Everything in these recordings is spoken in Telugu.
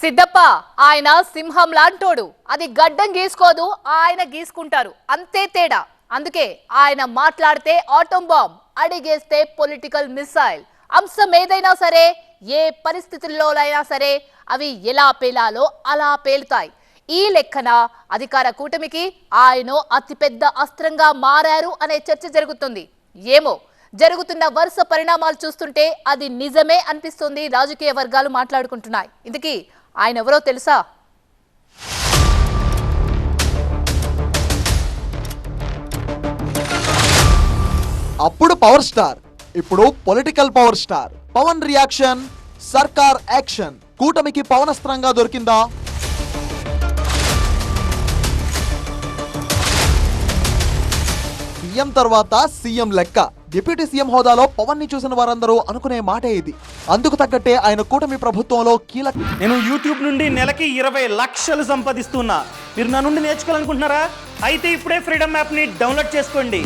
సిద్ధప్ప ఆయన సింహం లాంటోడు. అది గడ్డం గీసుకోదు ఆయన గీసుకుంటారు. అంతే తేడా. అందుకే ఆయన మాట్లాడితే ఆటం బాంబ్ అడిగేస్తే పొలిటికల్ మిసైల్ అంశం ఏదైనా సరే ఏ పరిస్థితుల్లోనైనా సరే అవి ఎలా పేలాలో అలా పేలుతాయి. ఈ లెక్కన అధికార కూటమికి ఆయన అతిపెద్ద అస్త్రంగా మారారు అనే చర్చ జరుగుతుంది. ఏమో జరుగుతున్న వరుస పరిణామాలు చూస్తుంటే అది నిజమే అనిపిస్తుంది. రాజకీయ వర్గాలు మాట్లాడుకుంటున్నాయి. ఇందుకీ ఆయన ఎవరో తెలుసా? అప్పుడు పవర్ స్టార్ ఇప్పుడు political power star Pawan reaction సర్కార్ యాక్షన్ కూటమికి పవనస్త్రంగా దొరికిందా? సీఎం తర్వాత సీఎం లెక్క. డిప్యూటీ సీఎం హోదాలో పవన్ని చూసిన వారందరూ అనుకునే మాటే ఇది. అందుకు తగ్గట్టే ఆయన కూటమి ప్రభుత్వంలో కీలక నేను యూట్యూబ్ నుండి నెలకి ఇరవై లక్షలు సంపాదిస్తున్నా. మీరు నా నుండి నేర్చుకోవాలనుకుంటున్నారా? అయితే ఇప్పుడే ఫ్రీడమ్ యాప్ని డౌన్లోడ్ చేసుకోండి.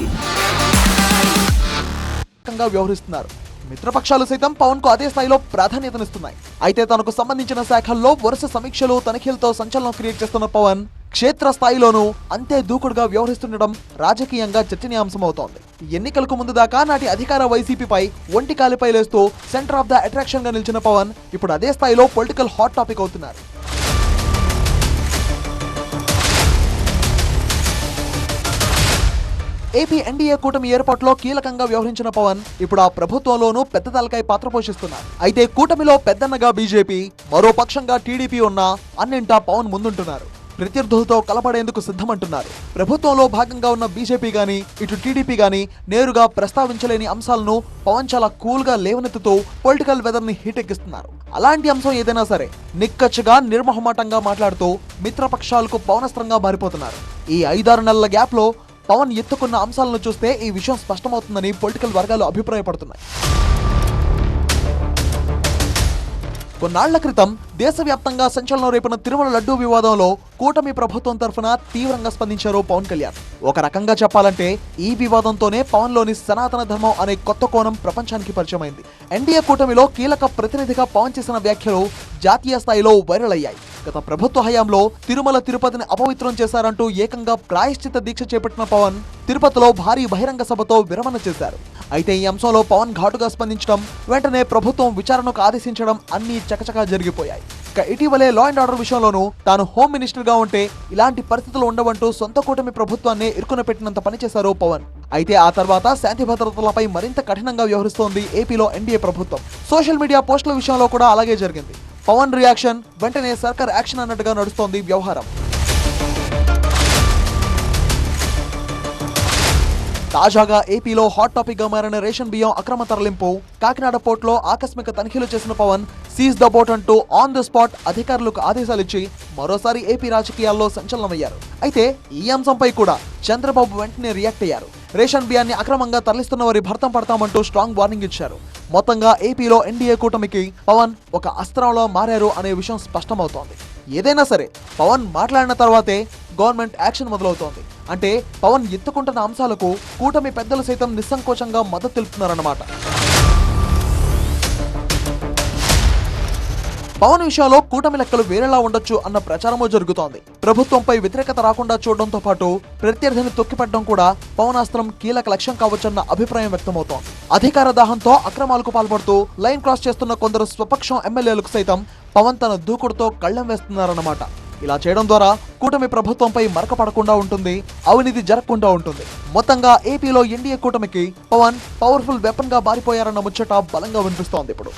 వ్యవహరిస్తున్నారు. మిత్రపక్షాలు సైతం పవన్కు అదే స్థాయిలో ప్రాధాన్యతనిస్తున్నాయి. అయితే తనకు సంబంధించిన శాఖల్లో వరుస సమీక్షలు తనిఖీలతో సంచలనం క్రియేట్ చేస్తున్న పవన్ క్షేత్ర స్థాయిలోనూ అంతే దూకుడుగా వ్యవహరిస్తుండడం రాజకీయంగా చర్చనీయాంశమవుతోంది. ఎన్నికలకు ముందు దాకా నాటి అధికార వైసీపీపై ఒంటి కాలిపై లేస్తూ సెంటర్ ఆఫ్ ద అట్రాక్షన్గా నిలిచిన పవన్ ఇప్పుడు అదే స్థాయిలో పొలిటికల్ హాట్ టాపిక్ అవుతున్నారు. ఏపీ ఎన్డీఏ కూటమి ఏర్పాటులో కీలకంగా వ్యవహరించిన పవన్ ఇప్పుడు ఆ ప్రభుత్వంలోనూ పెద్ద తలకాయ పాత్ర పోషిస్తున్నారు. అయితే కూటమిలో పెద్దన్నగా బీజేపీ మరో పక్షంగా టీడీపీ ఉన్నా అన్నింటా పవన్ ముందుంటున్నారు. ప్రత్యర్థులతో కలపడేందుకు సిద్ధమంటున్నారు. ప్రభుత్వంలో భాగంగా ఉన్న బీజేపీ గాని ఇటు టీడీపీ గాని నేరుగా ప్రస్తావించలేని అంశాలను పవన్ చాలా కూల్గా లేవనెత్తుతూ పొలిటికల్ వెదర్ని హీటెక్కిస్తున్నారు. అలాంటి అంశం ఏదైనా సరే నిక్కచ్చగా నిర్మహమాటంగా మాట్లాడుతూ మిత్రపక్షాలకు పవనస్త్రంగా మారిపోతున్నారు. ఈ ఐదారు నెలల గ్యాప్లో పవన్ ఎత్తుకున్న అంశాలను చూస్తే ఈ విషయం స్పష్టమవుతుందని పొలిటికల్ వర్గాలు అభిప్రాయపడుతున్నాయి. కొన్నాళ్ళ క్రితం దేశవ్యాప్తంగా సంచలనం రేపిన తిరుమల లడ్డూ వివాదంలో కూటమి ప్రభుత్వం తరఫున తీవ్రంగా స్పందించారు పవన్ కళ్యాణ్. ఒక రకంగా చెప్పాలంటే ఈ వివాదంతోనే పవన్లోని సనాతన ధర్మం అనే కొత్త కోణం ప్రపంచానికి పరిచయమైంది. ఎన్డీఏ కూటమిలో కీలక ప్రతినిధిగా పవన్ చేసిన వ్యాఖ్యలు జాతీయ స్థాయిలో వైరల్ అయ్యాయి. గత ప్రభుత్వ హయాంలో తిరుమల తిరుపతిని అపవిత్రం చేశారంటూ ఏకంగా ప్రాయశ్చిత దీక్ష చేపట్టిన పవన్ తిరుపతిలో భారీ బహిరంగ సభతో విరమణ చేశారు. అయితే ఈ అంశంలో పవన్ ఘాటుగా స్పందించడం వెంటనే ప్రభుత్వం విచారణకు ఆదేశించడం అన్ని చకచకా జరిగిపోయాయి. ఇక ఇటీవలే లా అండ్ ఆర్డర్ విషయంలోనూ తాను హోమ్ మినిస్టర్గా ఉంటే ఇలాంటి పరిస్థితులు ఉండవంటూ సొంత కూటమి ప్రభుత్వాన్ని ఇరుకున పెట్టినంత పనిచేశారు పవన్. అయితే ఆ తర్వాత శాంతి భద్రతలపై మరింత కఠినంగా వ్యవహరిస్తోంది ఏపీలో ఎన్డీఏ ప్రభుత్వం. సోషల్ మీడియా పోస్టుల విషయంలో కూడా అలాగే జరిగింది. పవన్ రియాక్షన్ వెంటనే సర్కార్ యాక్షన్ అన్నట్టుగా నడుస్తోంది వ్యవహారం. తాజాగా ఏపీలో హాట్ టాపిక్గా మారిన రేషన్ బియ్యం అక్రమ తరలింపు కాకినాడ పోర్టులో ఆకస్మిక తనిఖీలు చేసిన పవన్ సీజ్ ద బోట్ అంటూ ఆన్ ద స్పాట్ అధికారులకు ఆదేశాలిచ్చి మరోసారి ఏపీ రాజకీయాల్లో సంచలనమయ్యారు. అయితే ఈ అంశంపై కూడా చంద్రబాబు వెంటనే రియాక్ట్ అయ్యారు. రేషన్ బియ్యాన్ని అక్రమంగా తరలిస్తున్న వారి భర్తం పడతామంటూ స్ట్రాంగ్ వార్నింగ్ ఇచ్చారు. మొత్తంగా ఏపీలో ఎన్డీఏ కూటమికి పవన్ ఒక అస్త్రంలో మారారు అనే విషయం స్పష్టమవుతోంది. ఏదైనా సరే పవన్ మాట్లాడిన తర్వాతే గవర్నమెంట్ యాక్షన్ మొదలవుతోంది. అంటే పవన్ ఎత్తుకుంటున్న అంశాలకు కూటమి పెద్దలు సైతం నిస్సంకోచంగా మద్దతు తెలుపుతున్నారన్నమాట. పవన్ విషయంలో కూటమి లెక్కలు వేరేలా ఉండొచ్చు అన్న ప్రచారమూ జరుగుతోంది. ప్రభుత్వంపై వ్యతిరేకత రాకుండా చూడడంతో పాటు ప్రత్యర్థిని తొక్కిపడడం కూడా పవనాస్త్రం కీలక లక్ష్యం కావచ్చన్న అభిప్రాయం వ్యక్తమవుతోంది. అధికార దాహంతో అక్రమాలకు పాల్పడుతూ లైన్ క్రాస్ చేస్తున్న కొందరు స్వపక్షం ఎమ్మెల్యేలకు సైతం పవన్ తన దూకుడుతో కళ్ళెం వేస్తున్నారన్నమాట. ఇలా చేయడం ద్వారా కూటమి ప్రభుత్వంపై మరక పడకుండా ఉంటుంది అవినీతి జరగకుండా ఉంటుంది. మొత్తంగా ఏపీలో ఎన్డీఏ కూటమికి పవన్ పవర్ఫుల్ వెపన్గా మారిపోయారన్న ముచ్చట బలంగా వినిపిస్తోంది ఇప్పుడు.